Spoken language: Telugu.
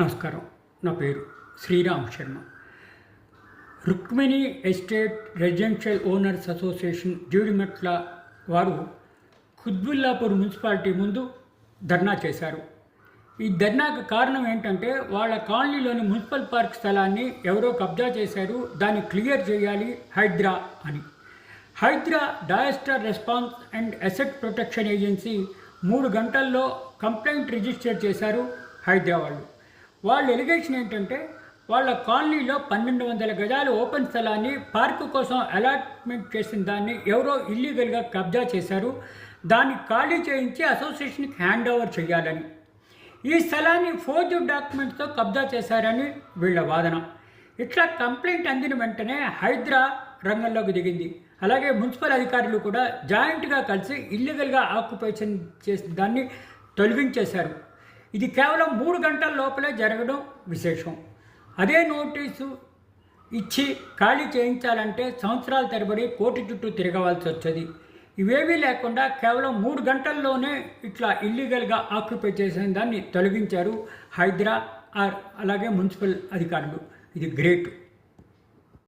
నమస్కారం. నా పేరు Sriram Sharma. Rukmini estate residential owners association Jeedimetla వారు ఖుద్బుల్లాపూర్ మున్సిపాలిటీ ముందు ధర్నా చేశారు. ఈ ధర్నాకు కారణం ఏంటంటే వాళ్ళ కాలనీలోని మున్సిపల్ పార్క్ స్థలాన్ని ఎవరో కబ్జా చేశారు దాన్ని క్లియర్ చేయాలి హైడ్రా అని. HYDRAA disaster response and asset protection agency మూడు గంటల్లో కంప్లైంట్ రిజిస్టర్ చేశారు హైదరాబాద్లో. వాళ్ళ ఎలిగేషన్ ఏంటంటే వాళ్ళ కాలనీలో పన్నెండు వందల గజాలు ఓపెన్ స్థలాన్ని పార్కు కోసం అలాట్మెంట్ చేసిన దాన్ని ఎవరో ఇల్లీగల్గా కబ్జా చేశారు. దాన్ని ఖాళీ చేయించి అసోసియేషన్కి హ్యాండ్ ఓవర్ చేయాలని. ఈ స్థలాన్ని ఫోర్జ్ డాక్యుమెంట్స్తో కబ్జా చేశారని వీళ్ళ వాదన. ఇట్లా కంప్లైంట్ అందిన వెంటనే హైదరా రంగంలోకి దిగింది. అలాగే మున్సిపల్ అధికారులు కూడా జాయింట్గా కలిసి ఇల్లీగల్గా ఆక్యుపేషన్ చేసిన దాన్ని తొలగించేశారు. ఇది కేవలం మూడు గంటల లోపలే జరగడం విశేషం. అదే నోటీసు ఇచ్చి ఖాళీ చేయించాలంటే సంవత్సరాల తరబడి కోటి చుట్టూ తిరగవలసి వచ్చేది. ఇవేమీ లేకుండా కేవలం మూడు గంటల్లోనే ఇట్లా ఇల్లీగల్గా ఆక్యుపై చేసిన దాన్ని తొలగించారు హైదరా ఆర్ అలాగే మున్సిపల్ అధికారులు. ఇది గ్రేట్.